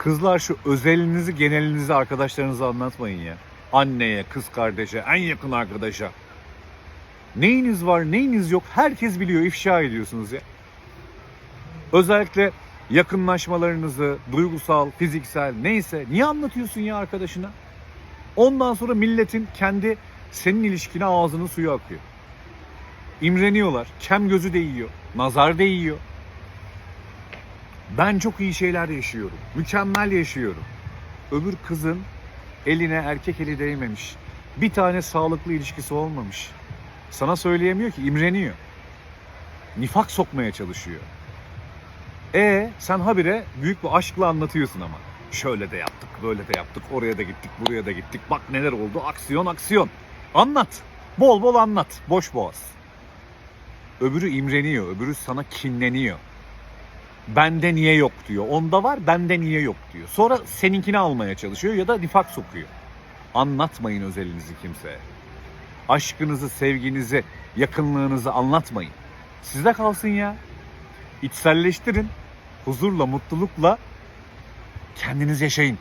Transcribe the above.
Kızlar şu özelinizi, genelinizi arkadaşlarınıza anlatmayın ya. Anneye, kız kardeşe, en yakın arkadaşa. Neyiniz var, neyiniz yok herkes biliyor, ifşa ediyorsunuz ya. Özellikle yakınlaşmalarınızı, duygusal, fiziksel neyse niye anlatıyorsun ya arkadaşına? Ondan sonra milletin kendi senin ilişkine ağzının suyu akıyor. İmreniyorlar. Kem gözü değiyor. Nazar değiyor. Ben çok iyi şeyler yaşıyorum. Mükemmel yaşıyorum. Öbür kızın eline erkek eli değmemiş. Bir tane sağlıklı ilişkisi olmamış. Sana söyleyemiyor ki imreniyor. Nifak sokmaya çalışıyor. E sen habire büyük bir aşkla anlatıyorsun ama. Şöyle de yaptık, böyle de yaptık, oraya da gittik, buraya da gittik. Bak neler oldu, aksiyon aksiyon. Anlat. Bol bol anlat. Boş boğaz. Öbürü imreniyor, öbürü sana kinleniyor. Bende niye yok diyor. Onda var, bende niye yok diyor. Sonra seninkini almaya çalışıyor ya da nifak sokuyor. Anlatmayın özelinizi kimseye. Aşkınızı, sevginizi, yakınlığınızı anlatmayın. Sizde kalsın ya. İçselleştirin. Huzurla, mutlulukla kendiniz yaşayın.